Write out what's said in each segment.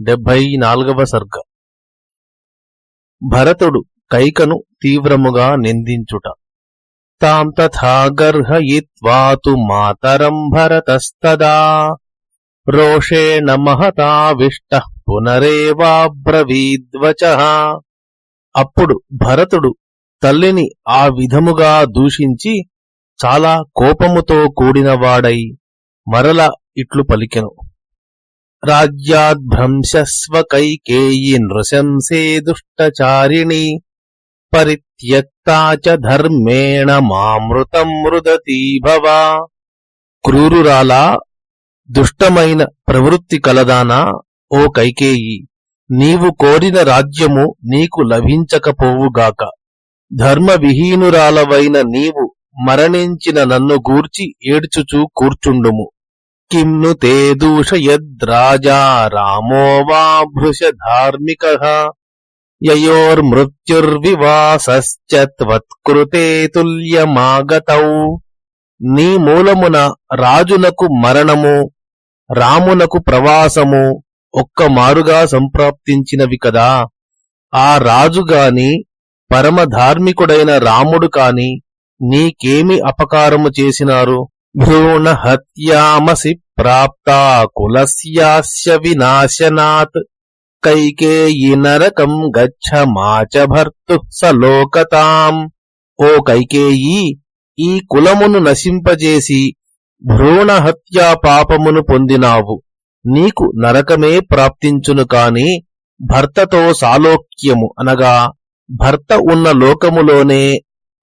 డెబ్బై నాల్గవ సర్గ. భరతుడు కైకను తీవ్రముగా నిందించుట. తాం తథా గర్హయిత్వాతు మాతరం భరతస్తదా. రోషేణ మహతావిష్ట పునరేవాబ్రవీద్వచ. అప్పుడు భరతుడు తల్లిని ఆ విధముగా దూషించి చాలా కోపముతో కూడినవాడై మరల ఇట్లు పలికెను. రాజ్యాద్భ్రంశస్వ కైకేయి నృశంసే దుష్టచారిణి పరిత్యక్తా చ ధర్మేణ మామృతం మృదతీ భవ క్రూరురాలా దుష్టమైన ప్రవృత్తి కలదానా ఓ కైకేయి నీవు కోరిన రాజ్యము నీకు లభించకపోవుగాక ధర్మవిహీనురాలవైన నీవు మరణించిన నన్ను గూర్చి ఏడ్చుచూ కూర్చుండుము। కిం ను తే దూషయద్రాజా రామో వా భృశ ధార్మిక యయోర్మృత్యుర్వివాసశ్చ త్వత్కృతే తుల్యమాగతౌ నీ మూలమున రాజునకు మరణము రామునకు ప్రవాసము ఒక్క మారుగా సంప్రాప్తించినవి కదా. ఆ రాజుగాని పరమధార్మికుడైన రాముడు కాని నీకేమి అపకారము చేసినారు? భ్రూణహత్యామసి ప్రాప్తా కులస్యాస్య వినాశనాత్ కైకేయి నరకం గచ్చ మాచ భర్తు సలోకతాం ఓ కైకేయి ఈ కులమును నశింపజేసి భ్రూణహత్యా పాపమును పొందినావు। నీకు నరకమే ప్రాప్తించును కాని భర్తతో సాలోక్యము అనగా భర్త ఉన్న లోకములోనే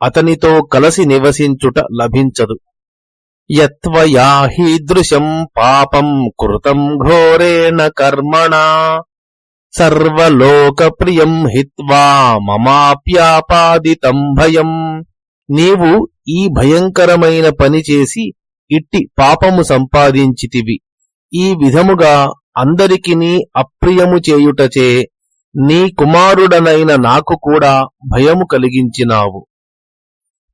అతనితో కలసి నివసించుట లభించదు। యత్వయా హీదృశం పాపం కృతం ఘోరేణ కర్మణా. సర్వలోకప్రియం హిత్వా మమాప్యాపాదితం భయం. నీవు ఈ భయంకరమైన పని చేసి ఇట్టి పాపము సంపాదించితివి. ఈ విధముగా అందరికినీ అప్రియము చేయుటచే నీ కుమారుడనైన నాకు కూడా భయము కలిగించినావు.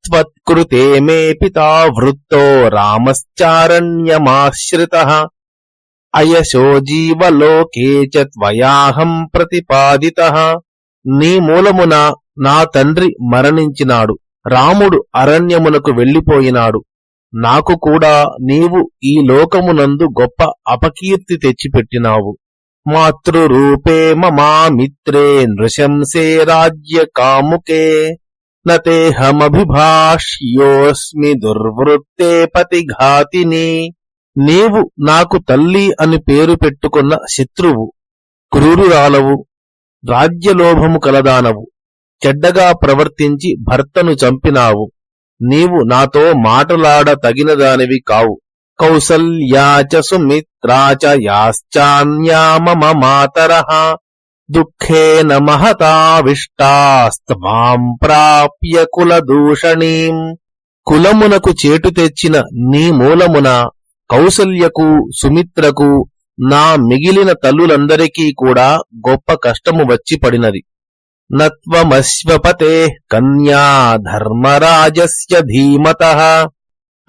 త్వత్కృతే మే పితా వృత్తో రామశ్చారణ్యమాశ్రిత అయశో జీవలోకే చ త్వయాహం ప్రతిపాదిత నీ మూలమున నా తండ్రి మరణించినాడు. రాముడు అరణ్యమునకు వెళ్ళిపోయినాడు నాకు కూడా నీవు ఈ లోకమునందు గొప్ప అపకీర్తి తెచ్చిపెట్టినావు. మాతృరూపే మమామిత్రే నృశంసే రాజ్య కాముకే। నతేహమభిభాష్యోస్మి దుర్వృత్తే పతిఘాతిని. నీవు నాకు తల్లి అని పేరు పెట్టుకున్న శత్రువు క్రూరురాలవు రాజ్యలోభము కలదానవు చెడ్డగా ప్రవర్తించి భర్తను చంపినావు. నీవు నాతో మాటలాడ తగినదానివి కావు. కౌసల్యాచ సుమిత్రాచ యాశ్చాన్యా మమ మాతరః దుఃఖేన మహతావిష్టాస్తమాం ప్రాప్య కులదూషణీం. కులమునకు చేటు తెచ్చిన నీ మూలమున కౌసల్యకు సుమిత్రకు నా మిగిలిన తల్లులందరికీ కూడా గొప్ప కష్టము వచ్చి పడినది. నత్వమశ్వపతే కన్యా ధర్మరాజస్య ధీమత.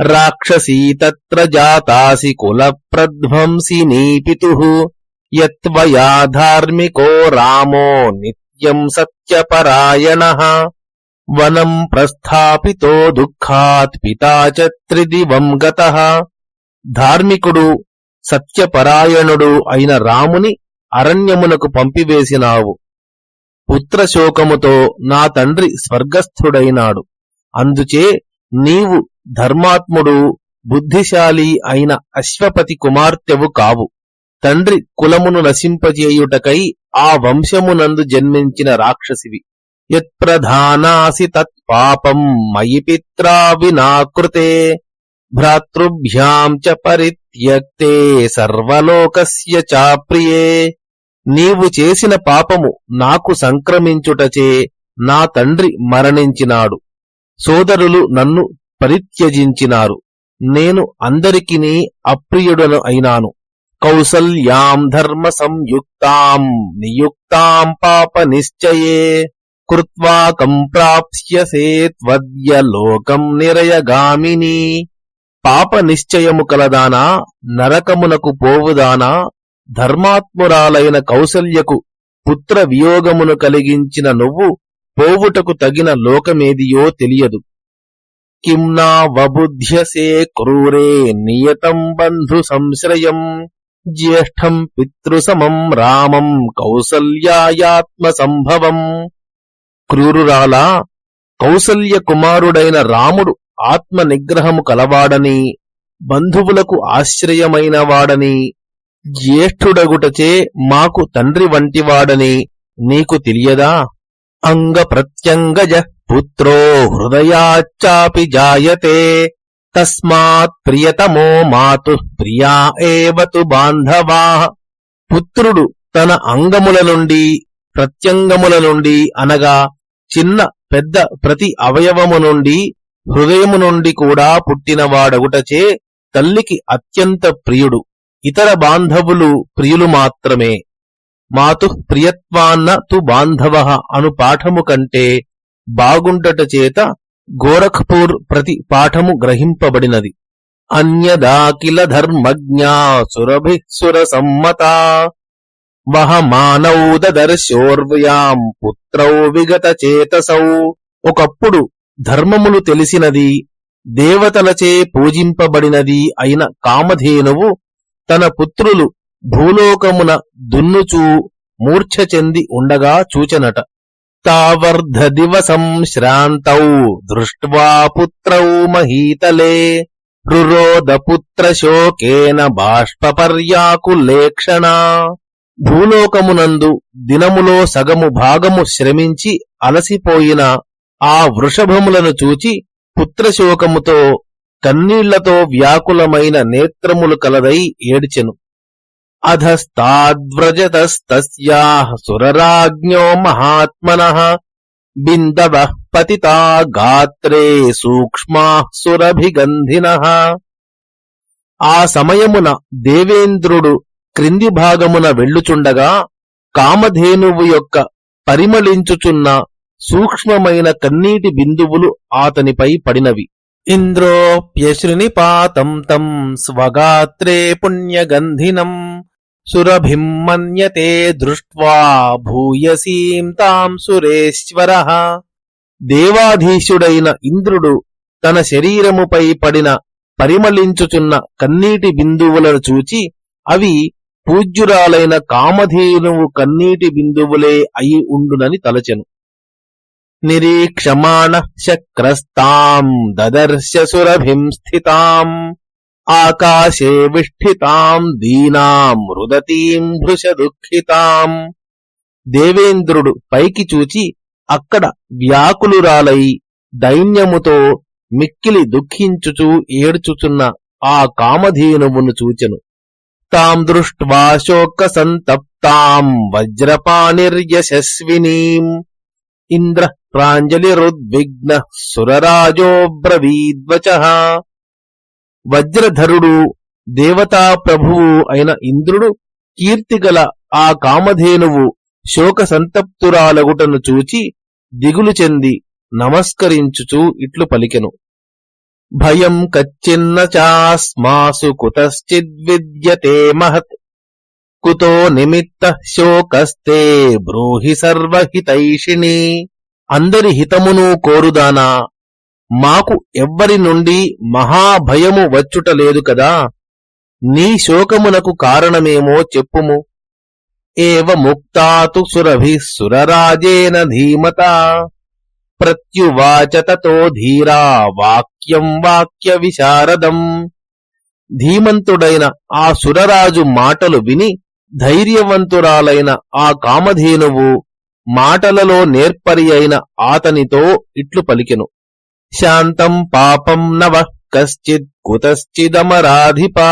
రాక్షసీ తత్ర జాతాసి కుల ప్రధ్వంసినీ పితుః యత్వయా ధార్మికో రామో నిత్యం సత్యపరాయణ వనం ప్రస్థాపితో దుఃఖాత్ పితా చ త్రిదివం ధార్మికుడు సత్యపరాయణుడు అయిన రాముని అరణ్యమునకు పంపివేసినావు। పుత్రశోకముతో నా తండ్రి స్వర్గస్థుడైనాడు। అందుచే నీవు ధర్మాత్ముడు బుద్ధిశాలి అయిన అశ్వపతి కుమార్తెవు కావు। తండ్రి కులమును నశింపజేయుటకై ఆ వంశమునందు జన్మించిన రాక్షసివి. యత్ప్రధానాసి తత్పాపం మయి పిత్రా వినాకృతే. భ్రాతృభ్యాం చ పరిత్యక్తే సర్వలోకస్య చాప్రియే. నీవు చేసిన పాపము నాకు సంక్రమించుటచే నా తండ్రి మరణించినాడు. సోదరులు నన్ను పరిత్యజించినారు. నేను అందరికిని అప్రియుడను అయినాను. కౌసల్యాం ధర్మ సంయుక్తాం నియుక్తాం పాప నిశ్చయే కృత్వాకం ప్రాప్స్యసే త్వద్య లోకం నిరయగామిని పాప నిశ్చయము కలదానా నరకమునకు పోవుదానా ధర్మాత్మురాలైన కౌసల్యకు పుత్ర వియోగమును కలిగించిన నువ్వు పోవుటకు తగిన లోకమేదియో తెలియదు. కిం నా వబుధ్యసే క్రూరే నియతం బంధు సంశ్రయం। జ్యేష్ఠం పితృసమం రామం కౌసల్యాయాత్మ సంభవం క్రూరురాలా కౌసల్య కుమారుడైన రాముడు ఆత్మ నిగ్రహము కలవాడని బంధువులకు ఆశ్రయమైన వాడని జ్యేష్ఠుడగుటచే మాకు తండ్రి వంటివాడని నీకు తెలియదా? అంగ ప్రత్యంగజ పుత్రో హృదయాచ్చాపి జాయతే. తస్మాత్ ప్రియతమో మాతు ప్రియా ఏవతు బాంధవా. పుత్రుడు తన అంగముల నుండి ప్రత్యంగముల నుండి అనగా చిన్న పెద్ద ప్రతి అవయవము నుండి హృదయము నుండి కూడా పుట్టినవాడగుటచే తల్లికి అత్యంత ప్రియుడు. ఇతర బాంధవులు ప్రియులు మాత్రమే. మాతు ప్రియత్వాన్న తు బాంధవ అను పాఠము కంటే బాగుండట చేత గోరఖ్పూర్ ప్రతి పాఠము గ్రహింపబడినది. అన్యదాకిల ధర్మజ్ఞా సురభి సుర సమ్మత వహమానౌదర్శోర్వ్యాం పుత్రౌ విగత చేతసౌ. ఒకప్పుడు ధర్మములు తెలిసినది దేవతలచే పూజింపబడినది అయిన కామధేనువు తన పుత్రులు భూలోకమున దున్నుచూ మూర్ఛ చెంది ఉండగా చూచనట. తావర్ధ శ్రాంతౌ దృష్ట్వా పుత్రౌ మహీతలే రురోద పుత్ర భూలోకమునందు దినములో సగము భాగము శ్రమించి అలసిపోయిన ఆ వృషభములను చూచి పుత్రశోకముతో కన్నీళ్ళతో వ్యాకులమైన నేత్రములు కలదై ఏడ్చెను. అధస్తాద్వ్రజతస్తస్యా మహాత్మన బిందవ పతితా గాత్రే సూక్ష్మా సురభిగంధిన ఆ సమయమున దేవేంద్రుడు క్రింది భాగమున వెళ్ళుచుండగా కామధేనువు యొక్క పరిమళించుచున్న సూక్ష్మమైన కన్నీటి బిందువులు ఆతనిపై పడినవి ఇంద్రోప్యశ్రునిపాతం తం స్వగాత్రే పుణ్యగంధినం సురభిం మన్యతే దృష్ట్వా భూయసీం తాం సురేశ్వర దేవాధీశుడైన ఇంద్రుడు తన శరీరముపై పడిన పరిమళించుచున్న కన్నీటి బిందువులను చూచి అవి పూజ్యురాలైన కామధేనువు కన్నీటి బిందువులే అయి ఉండునని తలచెను. నిరీక్షమాణ శక్రస్తాం దదర్శ సురభిం స్థితాం। ఆకాశే విష్ఠితాం దీనాం రుదతీం భృష దుఃఖితాం. దేవేంద్రుడు పైకి చూచి అక్కడ వ్యాకులురాలై దైన్యముతో మిక్కిలి దుఃఖించుచూ ఏడ్చుచున్న ఆ కామధేనువును చూచెను. తాం దృష్ట్వా శోక సంతప్తాం వజ్రపాణిర్యశస్వినీం. ఇంద్ర ప్రాంజలిరుద్విగ్న సురరాజోబ్రవీద్వచ. వజ్రధరుడు దేవతా ప్రభువు అయిన ఇంద్రుడు కీర్తిగల ఆ కామధేనువు శోక సంతప్తురాలగుటను చూచి దిగులు చెంది నమస్కరించుచూ ఇట్లు పలికెను. భయం కచ్చిన్న చాస్మాసు కుతశ్చిద్విద్యతే మహత్. కుతో నిమిత్త శోకస్తే బ్రూహి సర్వహితైషిణి. అందరి హితమును కోరుదానా మాకు ఎవ్వరి నుండి మహాభయము వచ్చుట లేదు కదా. నీ శోకమునకు కారణమేమో చెప్పుము. ఏవ ముక్తాతు సురభి సురరాజేన ధీమత. ప్రత్యువాచ తతో ధీరా వాక్యం వాక్య విశారదం. ధీమంతుడైన ఆ సురరాజు మాటలు విని ధైర్యవంతురాలైన ఆ కామధేనువు మాటలలో నేర్పరి అయిన ఆతనితో ఇట్లు పలికెను. శాంతం పాపం నవ కశ్చిత్ కుతశ్చిదమరాధిపా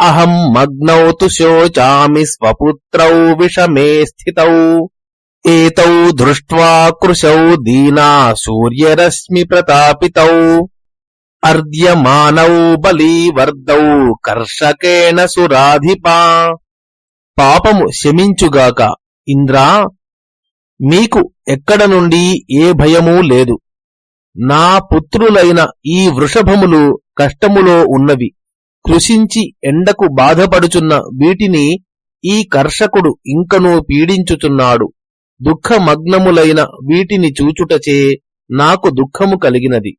అహం మగ్నౌ తు శోచామి స్వపుత్రౌ విషమే స్థితౌ ఏతౌ దృష్ట్వా కృశౌ దీనా సూర్యరశ్మి ప్రతాపితౌ అర్ధ్యమానౌ బలీవర్దౌ కర్షకేణ సురాధిపా పాపము శమించుగాక ఇంద్రా మీకు ఎక్కడ నుండి ఏ భయమూ లేదు। నా పుత్రులైన ఈ వృషభములు కష్టములో ఉన్నవి. కృషించి ఎండకు బాధపడుచున్న వీటిని ఈ కర్షకుడు ఇంకనూ పీడించుచున్నాడు. దుఃఖమగ్నములైన వీటిని చూచుటచే నాకు దుఃఖము కలిగినది.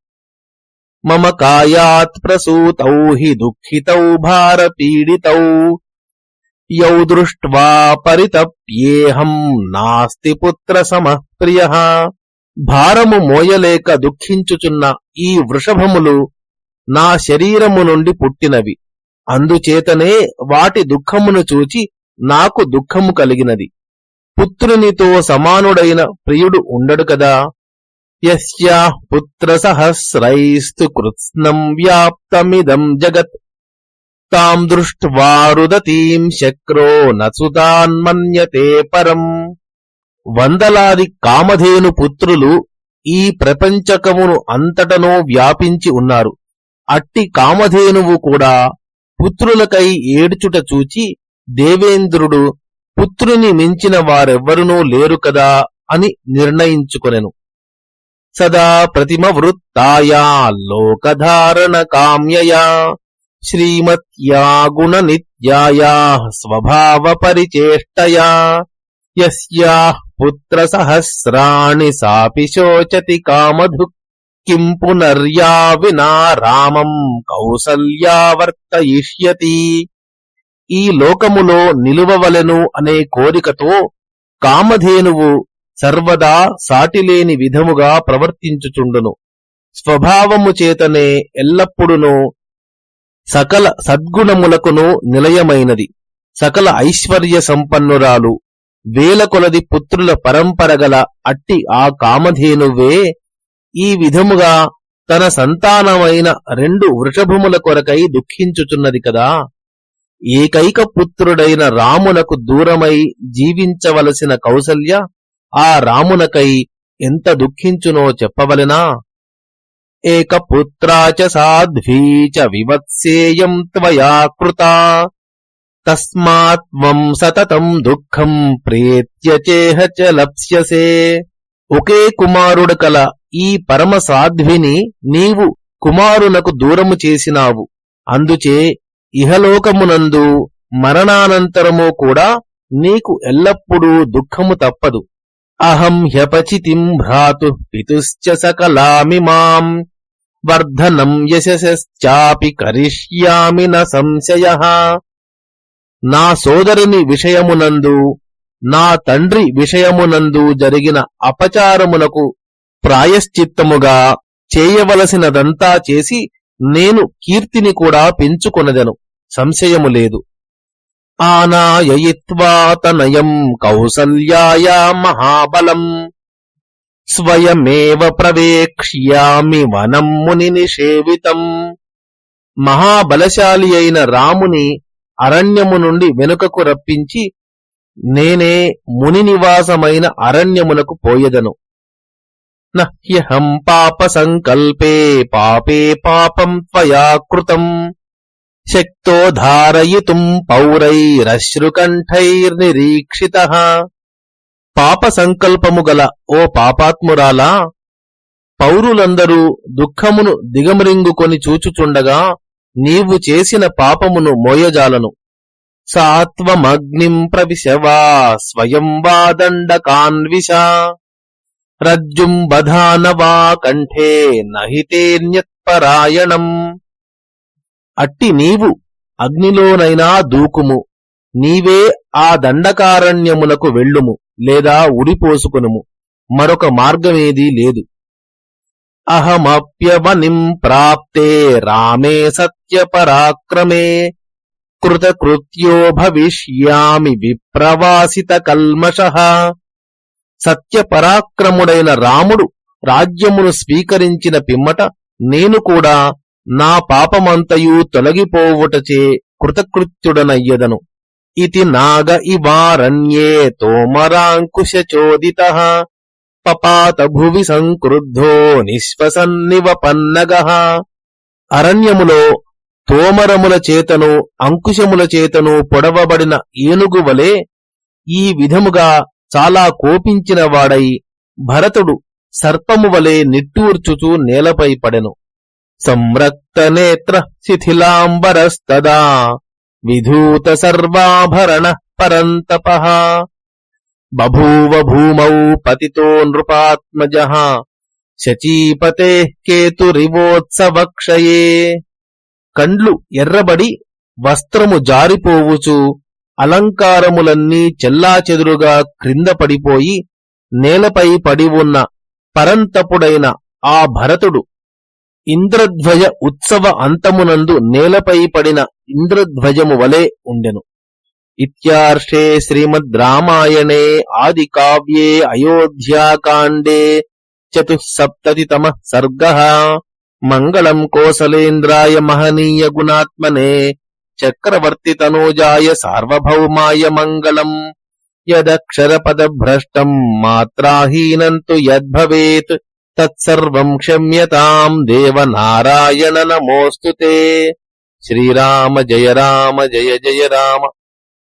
మమ కాయాత్ ప్రసూతౌ హి దుఃఖితౌ భారపీడితౌ. యౌ దృష్ట్వా పరితప్యేహం నాస్తి పుత్ర సమఃప్రియ భారము మోయలేక దుఃఖించుచున్న ఈ వృషభములు నా శరీరము నుండి పుట్టినవి. అందుచేతనే వాటి దుఃఖమును చూచి నాకు దుఃఖము కలిగినది. పుత్రునితో సమానుడైన ప్రియుడు ఉండడు కదా? యస్యా పుత్ర సహస్రైస్తు కృత్స్నం వ్యాప్తమిదం జగత్. తాం దృష్ట్వారుదతీం శక్రో నసుతాన్మన్యతే పరం. వందలాది కామధేను పుత్రులు ఈ ప్రపంచకమును అంతటనో వ్యాపించి ఉన్నారు. అట్టి కామధేనువు కూడా పుత్రులకై ఏడ్చుట చూచి దేవేంద్రుడు పుత్రుని మించిన వారెవ్వరునూ లేరు కదా? అని నిర్ణయించుకొనెను. సదా ప్రతిమ వృత్తాయా లోకధారణ కామ్యయా శ్రీమత్యా గుణ నిత్యాయా స్వభావ పరిచేష్టయా యస్యా పుత్రసహస్రాణి సాపి శోచతి కామధు కిం పునర్యా వినా రామం కౌసల్యావర్తయిష్యతి. ఈ లోకములో నిలువవలెను అనే కోరికతో కామధేనువు సర్వదా సాటిలేని విధముగా ప్రవర్తించుచుండును. స్వభావము చేతనే ఎల్లప్పుడునూ సకల సద్గుణములకును నిలయమైనది. సకల ఐశ్వర్య సంపన్నురాలు వేల కొలది పుత్రుల పరంపరగల అట్టి ఆ కామధేనువే ఈ విధముగా తన సంతానమైన రెండు వృషభముల కొరకై దుఃఖించుచున్నది కదా. ఏకైక పుత్రుడైన రామునకు దూరమై జీవించవలసిన కౌసల్య ఆ రామునకై ఎంత దుఃఖించునో చెప్పవలెనా? ఏకపుత్రాచ సాధ్వీచ వివత్సేయం త్వయా కృతా తస్మాత్వం సతతం దుఃఖం ప్రేత్యచేహ చ లప్స్యసే ఒకే కుమారుడు కల ఈ పరమ సాధ్విని నీవు కుమారునకు దూరము చేసినావు. అందుచే ఇహలోకమునందు మరణానంతరము కూడా నీకు ఎల్లప్పుడూ దుఃఖము తప్పదు. అహం హ్యపచితిం భ్రాతు పితుశ్చ సకలామి మాం। వర్ధనం యశశ్చాపి కరిష్యామి న సంశయ। నా సోదరుని విషయమునందు నా తండ్రి విషయమునందు జరిగిన అపచారమునకు ప్రాయశ్చిత్తముగా చేయవలసినదంతా చేసి నేను కీర్తిని కూడా పెంచుకొనదను. సంశయము లేదు. ఆనాయయిత్వా కౌసల్యాయ మహాబలం. స్వయమేవ ప్రవేక్ష్యామి వనం ముని నిషేవితం. మహాబలశాలి అయిన రాముని అరణ్యము నుండి వెనుకకు రప్పించి నేనే ముని నివాసమైన అరణ్యమునకు పోయెదను. నహ్యహం పాప సంకల్పే పాపే పాపం త్వయా కృతం శక్తో ధారయితుం పౌరైరశ్రుకంఠైర్నిరీక్షిత. పాప సంకల్పము గల ఓ పాపాత్మురాలా పౌరులందరూ దుఃఖమును దిగమరింగుకొని చూచుచుండగా నీవు చేసిన పాపమును మోయజాలను. సాత్వమగ్నిం ప్రవిశవా స్వయం వాదండకాన్విష రజ్జుం బధానవా కంఠే నహితేన్యత్పరాయణం అట్టి నీవు అగ్నిలోనైనా దూకుము. నీవే ఆ దండకారణ్యమునకు వెళ్ళుము లేదా ఉరిపోసుకునుము మరొక మార్గమేదీ లేదు. అహమప్యవనిం ప్రాప్తే రామే సత్యపరాక్రమే. కృతకృత్యో భవిష్యామి విప్రవాసిత కల్మష. సత్యపరాక్రముడైన రాముడు రాజ్యమును స్వీకరించిన పిమ్మట నేను కూడా నా పాపమంతయు తొలగిపోవుటచే కృతకృత్యుడనయ్యదను. ఇతి నాగ ఇవారణ్యే తోమరాంకుశచోదిత. పపాత భువి సంక్రుద్ధో నిశ్వసన్నివపన్నగ. అరణ్యములో తోమరముల చేతను అంకుశముల చేతను పొడవబడిన ఏనుగు వలె ఈ విధముగా చాలా కోపించిన వాడై భరతుడు సర్పము వలె నిట్టూర్చుచూ నేలపై పడెను. సంరక్తనేత్ర శిథిలాంబరస్తదా విధూత సర్వాభరణ పరంతప. బభూవ భూమౌ పతితో నృపాత్మజ శచీపతే కేతురివోత్సవక్షయే. కండ్లు ఎర్రబడి వస్త్రము జారిపోవుచు అలంకారములన్నీ చెల్లాచెదురుగా క్రింద పడిపోయి నేలపై పడి ఉన్న పరంతపుడైన ఆ భరతుడు ఇంద్రధ్వజ ఉత్సవ అంతమునందు నేలపై పడిన ఇంద్రధ్వజము వలె ఉండెను. ఇత్యార్షే శ్రీమద్ రామాయణే ఆది కావ్యే అయోధ్యాకాండే చతుసప్తతితమ సర్గ మంగళం కోసలేంద్రాయ మహనీయ గుణాత్మనే చక్రవర్తి తనూజాయ సార్వభౌమాయ మంగళం యదక్షరపదభ్రష్టం మాత్రాహీనంతు యద్భవేత్ తత్సర్వం క్షమ్యతాం దేవనారాయణ నమోస్తుతే శ్రీరామ జయ రామ జయ జయ రామ